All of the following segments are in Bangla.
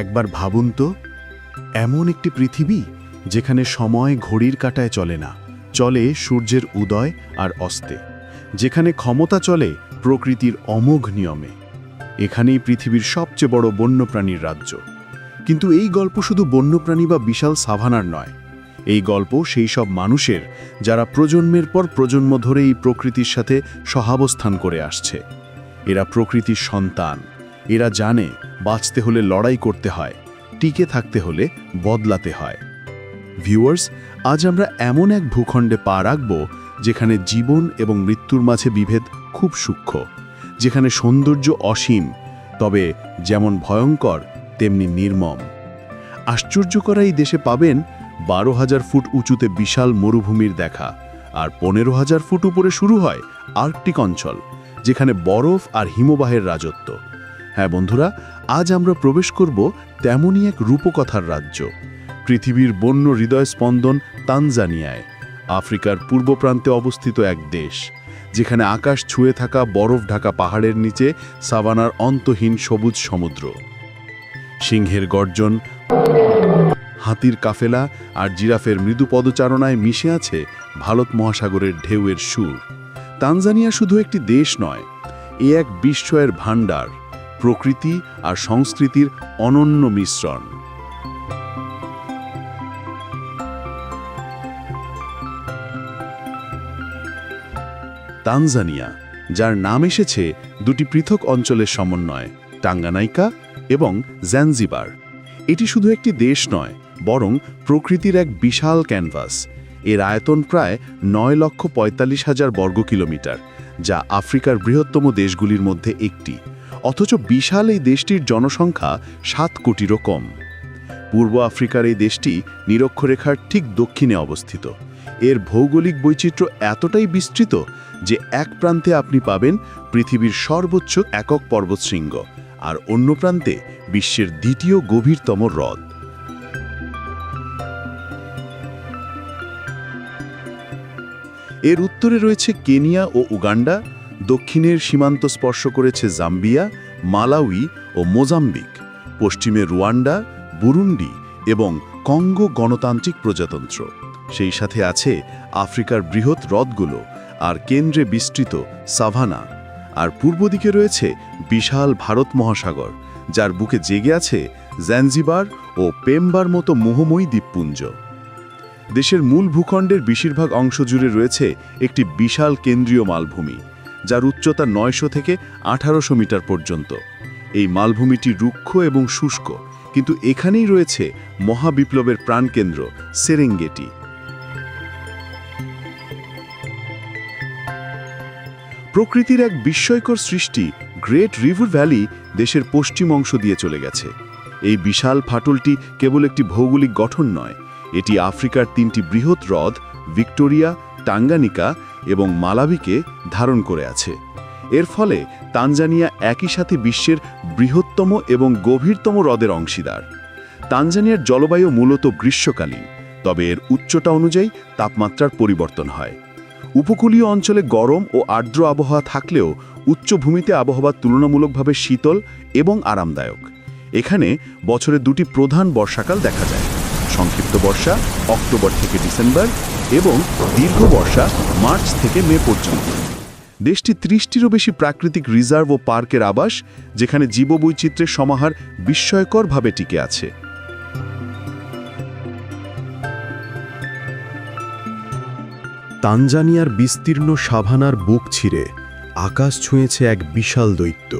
একবার ভাবুন তো, এমন একটি পৃথিবী যেখানে সময় ঘড়ির কাটায় চলে না, চলে সূর্যের উদয় আর অস্তে, যেখানে ক্ষমতা চলে প্রকৃতির অমোঘ নিয়মে। এখানেই পৃথিবীর সবচেয়ে বড় বন্যপ্রাণীর রাজ্য। কিন্তু এই গল্প শুধু বন্যপ্রাণী বা বিশাল সাভানার নয়, এই গল্প সেই সব মানুষের যারা প্রজন্মের পর প্রজন্ম ধরে এই প্রকৃতির সাথে সহাবস্থান করে আসছে। এরা প্রকৃতির সন্তান। এরা জানে বাঁচতে হলে লড়াই করতে হয়, টিকে থাকতে হলে বদলাতে হয়। ভিউয়ার্স, আজ আমরা এমন এক ভূখণ্ডে পা রাখব যেখানে জীবন এবং মৃত্যুর মাঝে বিভেদ খুব সূক্ষ্ম, যেখানে সৌন্দর্য অসীম, তবে যেমন ভয়ঙ্কর, তেমনি নির্মম। আশ্চর্যকর এই দেশে পাবেন বারো হাজার ফুট উঁচুতে বিশাল মরুভূমির দেখা, আর পনেরো হাজার ফুট উপরে শুরু হয় আর্কটিক অঞ্চল, যেখানে বরফ আর হিমবাহের রাজত্ব। হ্যাঁ বন্ধুরা, আজ আমরা প্রবেশ করব তেমনই এক রূপকথার রাজ্য, পৃথিবীর বন্য হৃদয় স্পন্দন তানজানিয়ায়, আফ্রিকার পূর্ব প্রান্তে অবস্থিত এক দেশ, যেখানে আকাশ ছুঁয়ে থাকা বরফ ঢাকা পাহাড়ের নিচে সাভানার অন্তহীন সবুজ সমুদ্র। সিংহের গর্জন, হাতির কাফেলা আর জিরাফের মৃদু পদচারণায় মিশে আছে ভারত মহাসাগরের ঢেউয়ের সুর। তানজানিয়া শুধু একটি দেশ নয়, এ এক বিস্ময়ের ভাণ্ডার। প্রকৃতি আর সংস্কৃতির অনন্য মিশ্রণ। তানজানিয়া, যার নাম এসেছে দুটি পৃথক অঞ্চলের সমন্বয়, টাঙ্গানাইকা এবং জ্যানজিবার এটি শুধু একটি দেশ নয়, বরং প্রকৃতির এক বিশাল ক্যানভাস। এর আয়তন প্রায় নয় লক্ষ পঁয়তাল্লিশ হাজার বর্গ কিলোমিটার যা আফ্রিকার বৃহত্তম দেশগুলির মধ্যে একটি। অথচ বিশাল এই দেশটির জনসংখ্যা সাত কোটিরও কম। পূর্ব আফ্রিকার এই দেশটি নিরক্ষরেখার ঠিক দক্ষিণে অবস্থিত। এর ভৌগোলিক বৈচিত্র্য এতটাই বিস্তৃত যে এক প্রান্তে আপনি পাবেন পৃথিবীর সর্বোচ্চ একক পর্বতশৃঙ্গ আর অন্য প্রান্তে বিশ্বের দ্বিতীয় গভীরতম হ্রদ। এর উত্তরে রয়েছে কেনিয়া ও উগান্ডা, দক্ষিণের সীমান্ত স্পর্শ করেছে জাম্বিয়া মালাউই ও মোজাম্বিক, পশ্চিমে রুয়ান্ডা, বুরুন্ডি এবং কঙ্গো গণতান্ত্রিক প্রজাতন্ত্র। সেই সাথে আছে আফ্রিকার বৃহৎ হ্রদগুলো আর কেন্দ্রে বিস্তৃত সাভানা। আর পূর্ব দিকে রয়েছে বিশাল ভারত মহাসাগর, যার বুকে জেগে আছে জ্যানজিবার ও পেম্বার মতো মোহময়ী দ্বীপপুঞ্জ। দেশের মূল ভূখণ্ডের বেশিরভাগ অংশ জুড়ে রয়েছে একটি বিশাল কেন্দ্রীয় মালভূমি। যার উচ্চতা নয়শো থেকে আঠারোশো মিটার পর্যন্ত। এই মালভূমিটি রুক্ষ এবং শুষ্ক, কিন্তু এখানেই রয়েছে মহাবিপ্লবের প্রাণকেন্দ্র, সেরেঙ্গেটি। প্রকৃতির এক বিস্ময়কর সৃষ্টি গ্রেট রিভার ভ্যালি দেশের পশ্চিম অংশ দিয়ে চলে গেছে। এই বিশাল ফাটলটি কেবল একটি ভৌগোলিক গঠন নয়, এটি আফ্রিকার তিনটি বৃহৎ হ্রদ ভিক্টোরিয়া, টাঙ্গানিকা এবং মালাবিকে ধারণ করে আছে। এর ফলে তানজানিয়া একই সাথে বিশ্বের বৃহত্তম এবং গভীরতম হ্রদের অংশীদার। তানজানিয়ার জলবায়ু মূলত গ্রীষ্মকালীন, তবে এর উচ্চতা অনুযায়ী তাপমাত্রার পরিবর্তন হয়। উপকূলীয় অঞ্চলে গরম ও আর্দ্র আবহাওয়া থাকলেও উচ্চভূমিতে আবহাওয়া তুলনামূলকভাবে শীতল এবং আরামদায়ক। এখানে বছরে দুটি প্রধান বর্ষাকাল দেখা যায়। সংক্ষিপ্ত বর্ষা অক্টোবর থেকে ডিসেম্বর এবং দীর্ঘ বর্ষা মার্চ থেকে মে পর্যন্ত। দেশটি ত্রিশটিরও বেশি প্রাকৃতিক রিজার্ভ ও পার্কের আবাস, যেখানে জীববৈচিত্র্যের সমাহার বিস্ময়করভাবে টিকে আছে। তানজানিয়ার বিস্তীর্ণ সাভানার বুক ছিঁড়ে আকাশ ছুঁয়েছে এক বিশাল দৈত্য,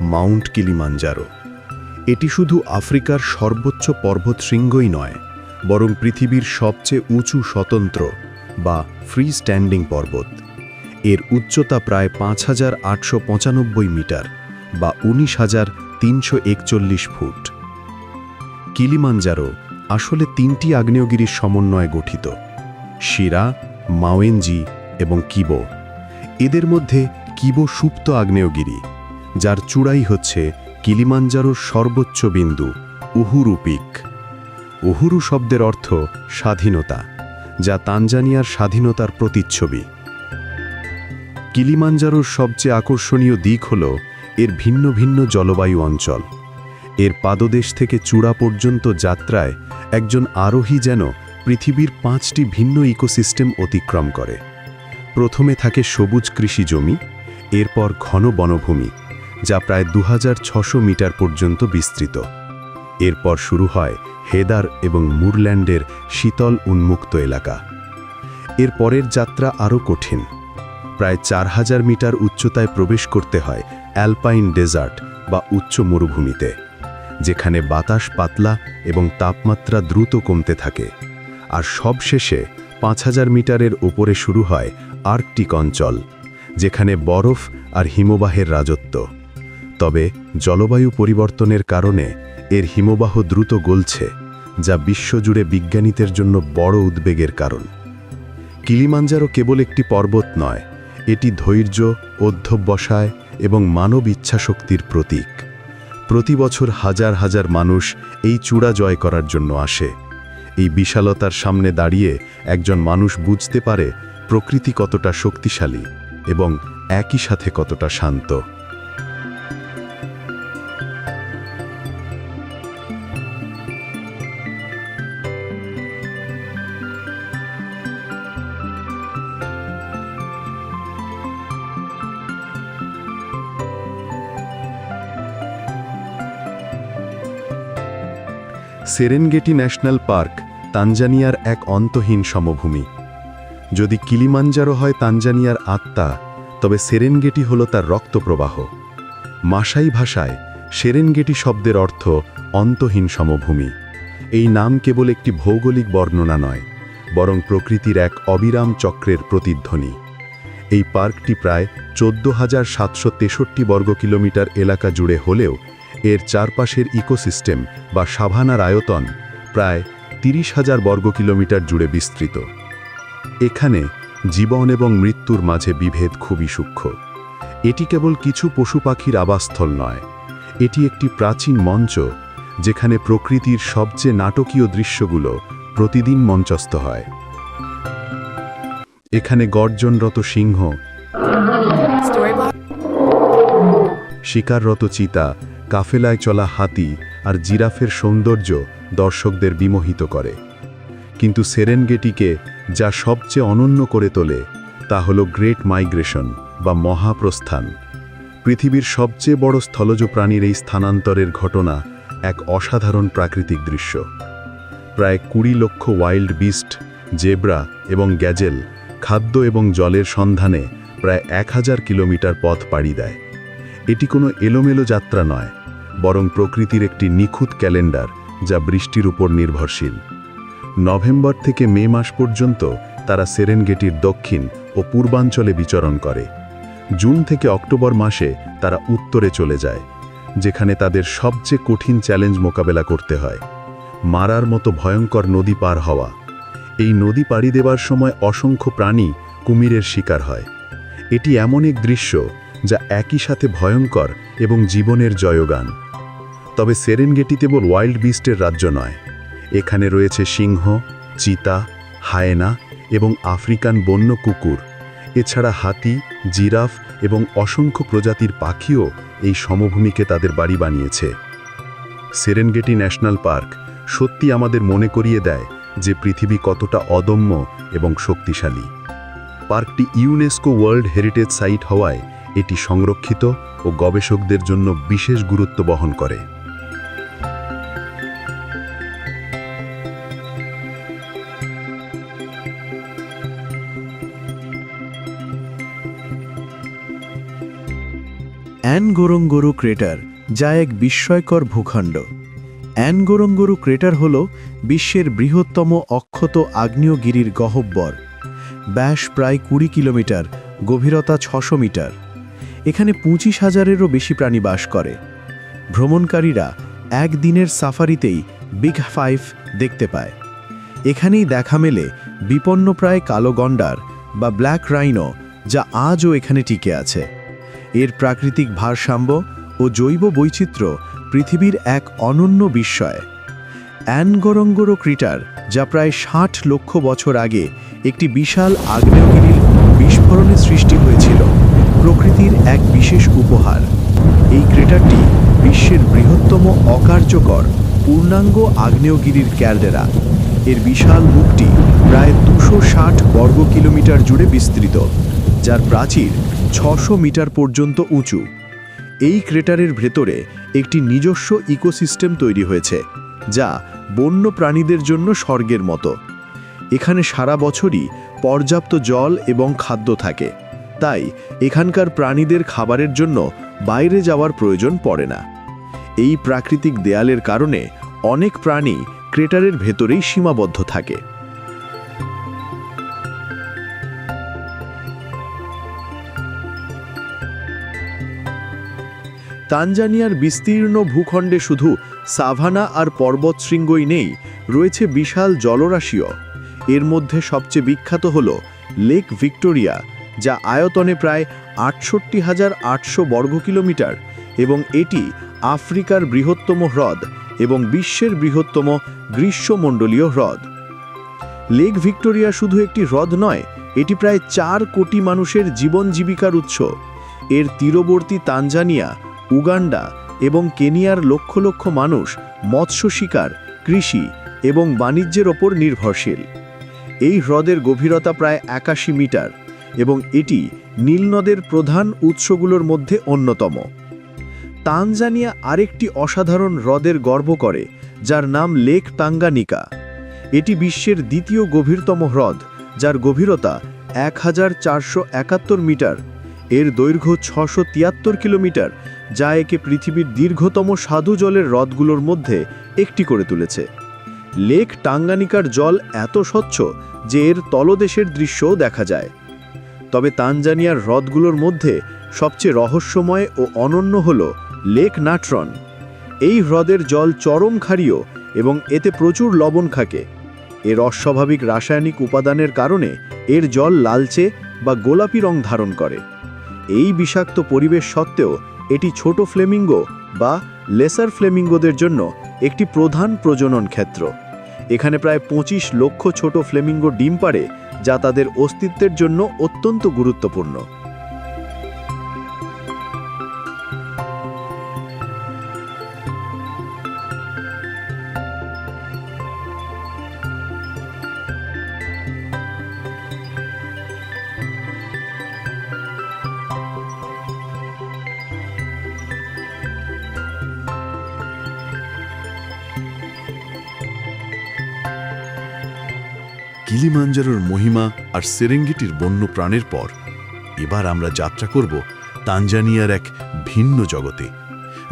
মাউন্ট কিলিমাঞ্জারো। এটি শুধু আফ্রিকার সর্বোচ্চ পর্বতশৃঙ্গই নয় বরং পৃথিবীর সবচেয়ে উঁচু স্বতন্ত্র বা ফ্রি স্ট্যান্ডিং পর্বত। এর উচ্চতা প্রায় পাঁচ হাজার আটশো পঁচানব্বই মিটার বা উনিশ হাজার তিনশো একচল্লিশ ফুট। কিলিমাঞ্জারো আসলে তিনটি আগ্নেয়গিরির সমন্বয়ে গঠিত। শিরা, মাওয়েনজি এবং কিবো। এদের মধ্যে কিবো সুপ্ত আগ্নেয়গিরি, যার চূড়াই হচ্ছে কিলিমাঞ্জারোর সর্বোচ্চ বিন্দু উহুরু পিক উহুরু শব্দের অর্থ স্বাধীনতা, যা তানজানিয়ার স্বাধীনতার প্রতিচ্ছবি। কিলিমাঞ্জারোর সবচেয়ে আকর্ষণীয় দিক হল এর ভিন্ন ভিন্ন জলবায়ু অঞ্চল। এর পাদদেশ থেকে চূড়া পর্যন্ত যাত্রায় একজন আরোহী যেন পৃথিবীর পাঁচটি ভিন্ন ইকোসিস্টেম অতিক্রম করে। প্রথমে থাকে সবুজ কৃষি জমি, এরপর ঘন বনভূমি, যা প্রায় দু মিটার পর্যন্ত বিস্তৃত। এরপর শুরু হয় হেদার এবং মুরল্যান্ডের শীতল উন্মুক্ত এলাকা। এর পরের যাত্রা আরও কঠিন। প্রায় চার হাজার মিটার উচ্চতায় প্রবেশ করতে হয় অ্যালপাইন ডেজার্ট বা উচ্চ মরুভূমিতে, যেখানে বাতাস পাতলা এবং তাপমাত্রা দ্রুত কমতে থাকে। আর সবশেষে পাঁচ হাজার মিটারের ওপরে শুরু হয় আর্কটিক অঞ্চল, যেখানে বরফ আর হিমবাহের রাজত্ব। তবে জলবায়ু পরিবর্তনের কারণে এর হিমবাহ দ্রুত গলছে, যা বিশ্বজুড়ে বিজ্ঞানীদের জন্য বড় উদ্বেগের কারণ। কিলিমাঞ্জারো কেবল একটি পর্বত নয়, এটি ধৈর্য, অধ্যবসায় এবং মানব ইচ্ছাশক্তির প্রতীক। প্রতি বছর হাজার হাজার মানুষ এই চূড়া জয় করার জন্য আসে। এই বিশালতার সামনে দাঁড়িয়ে একজন মানুষ বুঝতে পারে প্রকৃতি কতটা শক্তিশালী এবং একই সাথে কতটা শান্ত। সেরেনগেটি ন্যাশনাল পার্ক তানজানিয়ার এক অন্তহীন সমভূমি। যদি কিলিমাঞ্জারো হয় তানজানিয়ার আত্মা, তবে সেরেনগেটি হল তার রক্তপ্রবাহ। মাসাই ভাষায়, সেরেনগেটি শব্দের অর্থ অন্তহীন সমভূমি। এই নাম কেবল একটি ভৌগোলিক বর্ণনা নয়, বরং প্রকৃতির এক অবিরাম চক্রের প্রতিধ্বনি। এই পার্কটি প্রায় চোদ্দ হাজার সাতশো তেষট্টি বর্গ কিলোমিটার এলাকা জুড়ে হলেও এর চারপাশের ইকোসিস্টেম বা সাভানার আয়তন প্রায় তিরিশ হাজার বর্গ কিলোমিটার জুড়ে বিস্তৃত। এখানে জীবন এবং মৃত্যুর মাঝে বিভেদ খুবই সূক্ষ্ম। এটি কেবল কিছু পশু পাখির আবাসস্থল নয় এটি একটি প্রাচীন মঞ্চ যেখানে প্রকৃতির সবচেয়ে নাটকীয় দৃশ্যগুলো প্রতিদিন মঞ্চস্থ হয়। এখানে গর্জনরত সিংহ শিকাররত চিতা কাফেলায় চলা হাতি আর জিরাফের সৌন্দর্য দর্শকদের বিমোহিত করে। কিন্তু সেরেনগেটিকে যা সবচেয়ে অনন্য করে তোলে, তা হল গ্রেট মাইগ্রেশন বা মহাপ্রস্থান। পৃথিবীর সবচেয়ে বড় স্থলজ প্রাণীর এই স্থানান্তরের ঘটনা এক অসাধারণ প্রাকৃতিক দৃশ্য। প্রায় কুড়ি লক্ষ ওয়াইল্ড বিস্ট, জেব্রা এবং গ্যাজেল খাদ্য এবং জলের সন্ধানে প্রায় এক হাজার কিলোমিটার পথ পাড়ি দেয়। এটি কোনো এলোমেলো যাত্রা নয় বরং প্রকৃতির একটি নিখুঁত ক্যালেন্ডার, যা বৃষ্টির উপর নির্ভরশীল। নভেম্বর থেকে মে মাস পর্যন্ত তারা সেরেনগেটির দক্ষিণ ও পূর্বাঞ্চলে বিচরণ করে। জুন থেকে অক্টোবর মাসে তারা উত্তরে চলে যায়, যেখানে তাদের সবচেয়ে কঠিন চ্যালেঞ্জ মোকাবেলা করতে হয়। মারার মতো ভয়ঙ্কর নদী পার হওয়া। এই নদী পাড়ি দেবার সময় অসংখ্য প্রাণী কুমিরের শিকার হয়। এটি এমন এক দৃশ্য, যা একই সাথে ভয়ঙ্কর এবং জীবনের জয়গান। তবে সেরেনগেটি কেবল ওয়াইল্ড বিস্টের রাজ্য নয়। এখানে রয়েছে সিংহ, চিতা, হায়েনা এবং আফ্রিকান বন্য কুকুর। এছাড়া হাতি, জিরাফ এবং অসংখ্য প্রজাতির পাখিও এই সমভূমিকে তাদের বাড়ি বানিয়েছে। সেরেনগেটি ন্যাশনাল পার্ক সত্যি আমাদের মনে করিয়ে দেয় যে পৃথিবী কতটা অদম্য এবং শক্তিশালী। পার্কটি ইউনেস্কো ওয়ার্ল্ড হেরিটেজ সাইট হওয়ায় এটি সংরক্ষিত ও গবেষকদের জন্য বিশেষ গুরুত্ব বহন করে। অ্যানগোরঙ্গোরো ক্রেটার, যা এক বিস্ময়কর ভূখণ্ড। অ্যানগোরঙ্গোরো ক্রেটার হল বিশ্বের বৃহত্তম অক্ষত আগ্নেয়গিরির গহব্বর। ব্যাস প্রায় কুড়ি কিলোমিটার, গভীরতা ছশো মিটার। এখানে পঁচিশ হাজারেরও বেশি প্রাণী বাস করে। ভ্রমণকারীরা একদিনের সাফারিতেই বিগ ফাইভ দেখতে পায়। এখানেই দেখা মেলে বিপন্নপ্রায় কালো গন্ডার বা ব্ল্যাক রাইনো, যা আজও এখানে টিকে আছে। এর প্রাকৃতিক ভারসাম্য ও জৈব বৈচিত্র্য পৃথিবীর এক অনন্য বিস্ময়। অ্যানগরঙ্গরো ক্রিটার, যা প্রায় ষাট লক্ষ বছর আগে একটি বিশাল আগ্নেয়গিরির বিস্ফোরণে সৃষ্টি হয়েছিল, প্রকৃতির এক বিশেষ উপহার। এই ক্রেটারটি বিশ্বের বৃহত্তম অকার্যকর পূর্ণাঙ্গ আগ্নেয়গিরির ক্যালডেরা। এর বিশাল মুখটি প্রায় দুশো বর্গ কিলোমিটার জুড়ে বিস্তৃত, যার প্রাচীর ছশো মিটার পর্যন্ত উঁচু। এই ক্রেটারের ভেতরে একটি নিজস্ব ইকোসিস্টেম তৈরি হয়েছে, যা বন্য প্রাণীদের জন্য স্বর্গের মতো। এখানে সারা বছরই পর্যাপ্ত জল এবং খাদ্য থাকে। তাই এখানকার প্রাণীদের খাবারের জন্য বাইরে যাওয়ার প্রয়োজন পড়ে না। এই প্রাকৃতিক দেয়ালের কারণে অনেক প্রাণী ক্রেটারের ভেতরেই সীমাবদ্ধ থাকে। তানজানিয়ার বিস্তীর্ণ ভূখণ্ডে শুধু সাভানা আর পর্বতশৃঙ্গই নেই, রয়েছে বিশাল জলরাশিও। এর মধ্যে সবচেয়ে বিখ্যাত হল লেক ভিক্টোরিয়া, যা আয়তনে প্রায় আটষট্টি হাজার আটশো বর্গ কিলোমিটার এবং এটি আফ্রিকার বৃহত্তম হ্রদ এবং বিশ্বের বৃহত্তম গ্রীষ্মমণ্ডলীয় হ্রদ। লেক ভিক্টোরিয়া শুধু একটি হ্রদ নয়, এটি প্রায় চার কোটি মানুষের জীবন জীবিকার উৎস। এর তীরবর্তী তানজানিয়া উগান্ডা এবং কেনিয়ার লক্ষ লক্ষ মানুষ মৎস্য শিকার, কৃষি এবং বাণিজ্যের ওপর নির্ভরশীল। এই হ্রদের গভীরতা প্রায় একাশি মিটার এবং এটি নীলনদের প্রধান উৎসগুলোর মধ্যে অন্যতম। তানজানিয়া আরেকটি অসাধারণ হ্রদের গর্ব করে, যার নাম লেক টাঙ্গানিকা এটি বিশ্বের দ্বিতীয় গভীরতম হ্রদ, যার গভীরতা এক হাজার চারশো একাত্তর মিটার। এর দৈর্ঘ্য ছশো কিলোমিটার যা একে পৃথিবীর দীর্ঘতম সাধু জলের হ্রদগুলোর মধ্যে একটি করে তুলেছে। লেক টাঙ্গানিকার জল এত স্বচ্ছ যে এর তলদেশের দৃশ্যও দেখা যায়। তবে তানজানিয়ার হ্রদগুলোর মধ্যে সবচেয়ে রহস্যময় ও অনন্য হল লেক নাট্রন। এই হ্রদের জল চরম ক্ষারীয় এবং এতে প্রচুর লবণ থাকে এর অস্বাভাবিক রাসায়নিক উপাদানের কারণে এর জল লালচে বা গোলাপি রং ধারণ করে। এই বিষাক্ত পরিবেশ সত্ত্বেও এটি ছোট ফ্লেমিঙ্গো বা লেসার ফ্লেমিঙ্গোদের জন্য একটি প্রধান প্রজনন ক্ষেত্র। এখানে প্রায় পঁচিশ লক্ষ ছোট ফ্লেমিঙ্গো ডিম পাড়ে, যা তাদের অস্তিত্বের জন্য অত্যন্ত গুরুত্বপূর্ণ। কিলিমাঞ্জারোর মহিমা আর সেরেঙ্গিটির বন্য প্রাণের পর, এবার আমরা যাত্রা করব তানজানিয়ার এক ভিন্ন জগতে,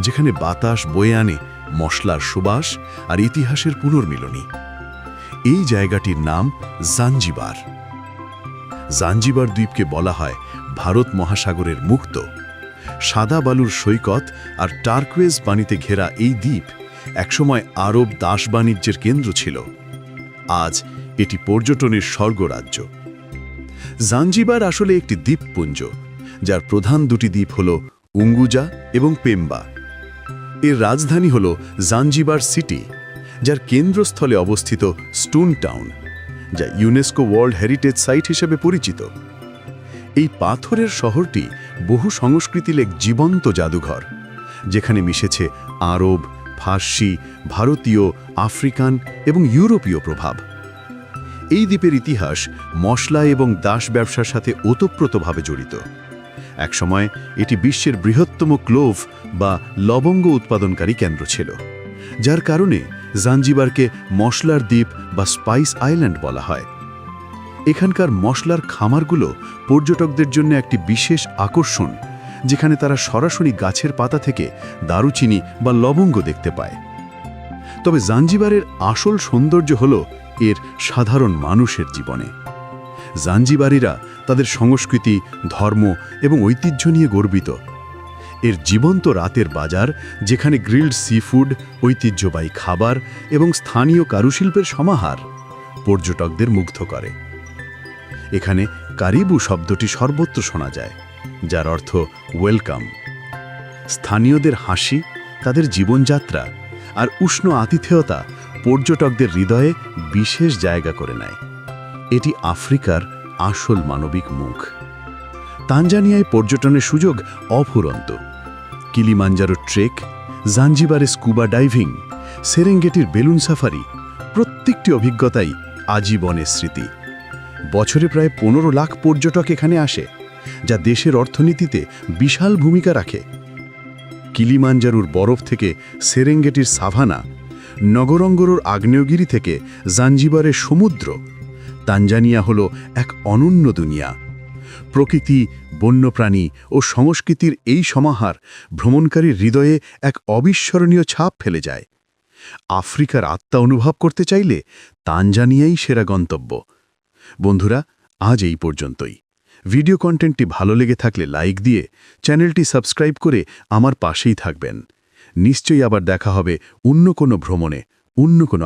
যেখানে বাতাস বয়ে আনে মশলার সুবাস আর ইতিহাসের পুনর্মিলনী। এই জায়গাটির নাম জাঞ্জিবার। জাঞ্জিবার দ্বীপকে বলা হয় ভারত মহাসাগরের মুক্ত। সাদা বালুর সৈকত আর টার্কওয়েজ পানিতে ঘেরা এই দ্বীপ একসময় আরব দাস বাণিজ্যের কেন্দ্র ছিল। আজ এটি পর্যটনের স্বর্গরাজ্য। জাঞ্জিবার আসলে একটি দ্বীপপুঞ্জ, যার প্রধান দুটি দ্বীপ হল উঙ্গুজা এবং পেম্বা। এর রাজধানী হল জাঞ্জিবার সিটি, যার কেন্দ্রস্থলে অবস্থিত স্টুন টাউন, যা ইউনেস্কো ওয়ার্ল্ড হেরিটেজ সাইট হিসেবে পরিচিত। এই পাথরের শহরটি বহু সংস্কৃতির এক জীবন্ত জাদুঘর, যেখানে মিশেছে আরব, ফার্সি, ভারতীয়, আফ্রিকান এবং ইউরোপীয় প্রভাব। এই দ্বীপের ইতিহাস মশলা এবং দাস ব্যবসার সাথে ওতপ্রোতভাবে জড়িত। একসময় এটি বিশ্বের বৃহত্তম ক্লোভ বা লবঙ্গ উৎপাদনকারী কেন্দ্র ছিল, যার কারণে জাঞ্জিবারকে মশলার দ্বীপ বা স্পাইস আইল্যান্ড বলা হয়। এখানকার মশলার খামারগুলো পর্যটকদের জন্য একটি বিশেষ আকর্ষণ, যেখানে তারা সরাসরি গাছের পাতা থেকে দারুচিনি বা লবঙ্গ দেখতে পায়। তবে জাঞ্জিবারের আসল সৌন্দর্য হল এর সাধারণ মানুষের জীবনে। জাঞ্জিবারিরা তাদের সংস্কৃতি, ধর্ম এবং ঐতিহ্য নিয়ে গর্বিত। এর জীবন্ত রাতের বাজার, যেখানে গ্রিলড সি ফুড ঐতিহ্যবাহী খাবার এবং স্থানীয় কারুশিল্পের সমাহার পর্যটকদের মুগ্ধ করে। এখানে কারিবু শব্দটি সর্বত্র শোনা যায়, যার অর্থ ওয়েলকাম স্থানীয়দের হাসি, তাদের জীবনযাত্রা আর উষ্ণ আতিথেয়তা পর্যটকদের হৃদয়ে বিশেষ জায়গা করে নেয়। এটি আফ্রিকার আসল মানবিক মুখ। তানজানিয়ায় পর্যটনের সুযোগ অফুরন্ত। কিলিমাঞ্জারো ট্রেক, জাঞ্জিবারে স্কুবা ডাইভিং, সেরেঙ্গেটির বেলুন সাফারি প্রত্যেকটি অভিজ্ঞতাই আজীবনের স্মৃতি। বছরে প্রায় পনেরো লাখ পর্যটক এখানে আসে, যা দেশের অর্থনীতিতে বিশাল ভূমিকা রাখে। কিলিমাঞ্জারুর বরফ থেকে সেরেঙ্গেটির সাভানা, নগরঙ্গরুর আগ্নেয়গিরি থেকে জাঞ্জিবারের সমুদ্র, তানজানিয়া হল এক অনন্য দুনিয়া। প্রকৃতি, বন্যপ্রাণী ও সংস্কৃতির এই সমাহার ভ্রমণকারীর হৃদয়ে এক অবিস্মরণীয় ছাপ ফেলে যায়। আফ্রিকার আত্মা অনুভব করতে চাইলে তানজানিয়াই সেরা গন্তব্য। বন্ধুরা, আজ এই পর্যন্তই। ভিডিও কন্টেন্টটি ভালো লেগে থাকলে লাইক দিয়ে চ্যানেলটি সাবস্ক্রাইব করে আমার পাশেই থাকবেন। নিশ্চয়ই আবার দেখা হবে অন্য কোনো ভ্রমণে, অন্য কোনো